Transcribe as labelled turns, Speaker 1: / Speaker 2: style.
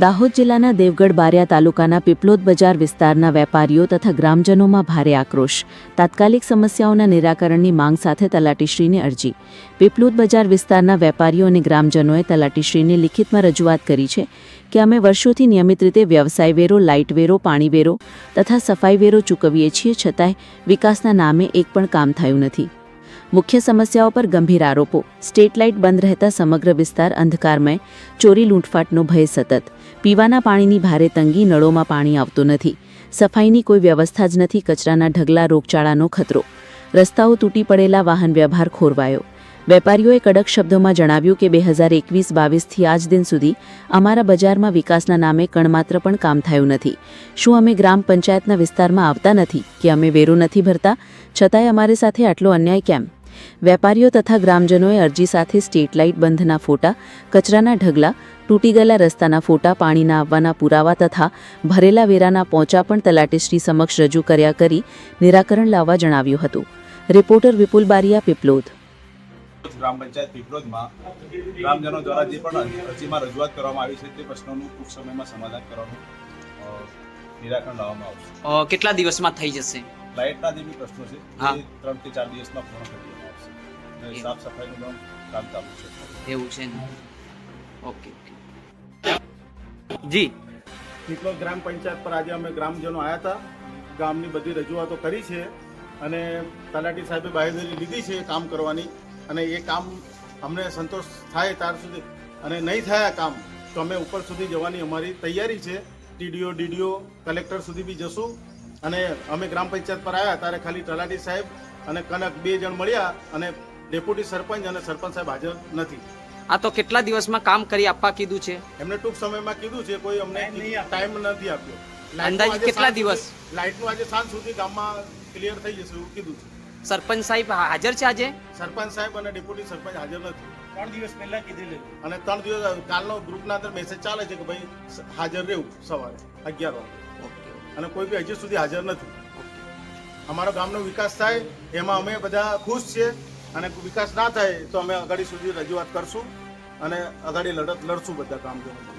Speaker 1: દાહોદ જિલ્લાના દેવગઢ બારિયા તાલુકાના પીપલોદ બજાર વિસ્તારના વેપારીઓ તથા ગ્રામજનોમાં ભારે આક્રોશ. તાત્કાલિક સમસ્યાઓના નિરાકરણની માંગ સાથે તલાટીશ્રીની અરજી. પીપલોદ બજાર વિસ્તારના વેપારીઓ અને ગ્રામજનોએ તલાટીશ્રીને લિખિતમાં રજૂઆત કરી છે કે અમે વર્ષોથી નિયમિત રીતે વ્યવસાય વેરો, લાઇટ વેરો, પાણી વેરો તથા સફાઈ વેરો ચૂકવીએ છીએ છતાંય વિકાસના નામે એક પણ કામ થયું નથી. મુખ્ય સમસ્યાઓ પર ગંભીર આરોપો. સ્ટ્રીટ લાઇટ બંધ રહેતા સમગ્ર વિસ્તાર અંધકારમય. ચોરી લૂંટફાટનો ભય સતત. પીવાના પાણીની ભારે તંગી નળોમાં પાણી આવતું નથી. સફાઈની કોઈ વ્યવસ્થા જ નથી કચરાના ઢગલા રોગચાળાનો ખતરો. રસ્તાઓ તૂટી પડેલા વાહન વ્યવહાર ખોરવાયો. વેપારીઓએ કડક શબ્દોમાં જણાવ્યું કે બે હજાર એકવીસ બાવીસથી આજ દિન સુધી અમારા બજારમાં વિકાસના નામે કણમાત્ર પણ કામ થયું નથી. શું અમે ગ્રામ પંચાયતના વિસ્તારમાં આવતા નથી? કે અમે વેરો નથી ભરતા? છતાંય અમારી સાથે આટલો અન્યાય કેમ? વેપારીઓ તથા ગ્રામજનોએ અરજી સાથે સ્ટ્રીટ લાઇટ બંધના ફોટા કચરાના ઢગલા તૂટી ગયેલા રસ્તાના ફોટા પાણીના આવવાના પુરાવા તથા ભરેલા વેરાના પોંચા પણ તલાટીશ્રી સમક્ષ રજૂ કર્યા કરી નિરાકરણ લાવવા જણાવ્યું હતું. રિપોર્ટર વિપુલ બારિયા પીપલોદ
Speaker 2: ગ્રામ પંચાયત પીપલોદમાં ગ્રામજનો દ્વારા જે પણ અરજીમાં રજૂઆત કરવામાં આવી છે તે પ્રશ્નોનું ટૂંક સમયમાં સમાધાન કરવાનું નિરાકરણ લાવવામાં આવશે.
Speaker 3: કેટલા દિવસમાં થઈ જશે?
Speaker 2: લાઇટના જે બી પ્રશ્નો છે
Speaker 3: હા.
Speaker 2: એ ત્રણથી ચાર દિવસમાં પૂર્ણ કરી અને સાફ સફાઈનું કામ કામ ચાલુ છે.
Speaker 3: એવું છે ને? ઓકે જી.
Speaker 4: પીપલોદ ગ્રામ પંચાયત પર આજે અમે ગ્રામજનો આવ્યા હતા. ગામની બધી રજૂઆતો કરી છે અને તલાટી સાહેબે બાહેધરી લીધી છે કામ કરવાની. અને એ કામ અમને સંતોષ થાય ત્યાર સુધી. અને નહીં થયા કામ તો અમે ઉપર સુધી જવાની અમારી તૈયારી છે. ટીડીઓ ડીડીઓ કલેક્ટર સુધી બી જશું. અને અમે ગ્રામ પંચાયત પર આવ્યા ત્યારે ખાલી તલાટી સાહેબ અને કનક બે જણ મળ્યા અને ડેપ્યુટી સરપંચ અને સરપંચ સાહેબ હાજર નથી.
Speaker 3: આ તો કેટલા દિવસમાં કામ કરી આપવા કીધું છે?
Speaker 4: એમને ટૂંક સમયમાં કીધું છે કોઈ અમને ટાઈમ નથી આપ્યો.
Speaker 3: અંદાજે કેટલા દિવસ?
Speaker 4: લાઇટનું આજે સાંજ સુધી ગામમાં ક્લિયર થઈ જશે એવું કીધું છે.
Speaker 3: સરપંચ સાહેબ હાજર છે આજે?
Speaker 4: સરપંચ સાહેબ અને ડેપ્યુટી સરપંચ હાજર નથી.
Speaker 5: ત્રણ દિવસ પહેલા કીધેલું
Speaker 4: અને ત્રણ દિવસ કાલનો ગ્રુપના અંદર મેસેજ ચાલે છે કે ભાઈ હાજર રહેવું સવારે અગિયાર વાગે. અને કોઈ બી હજી સુધી હાજર નથી. અમારો ગામનો વિકાસ થાય એમાં અમે બધા ખુશ છીએ. અને વિકાસ ના થાય તો અમે અગાડી સુધી રજૂઆત કરશું અને અગાડી લડત લડશું બધા ગામજનો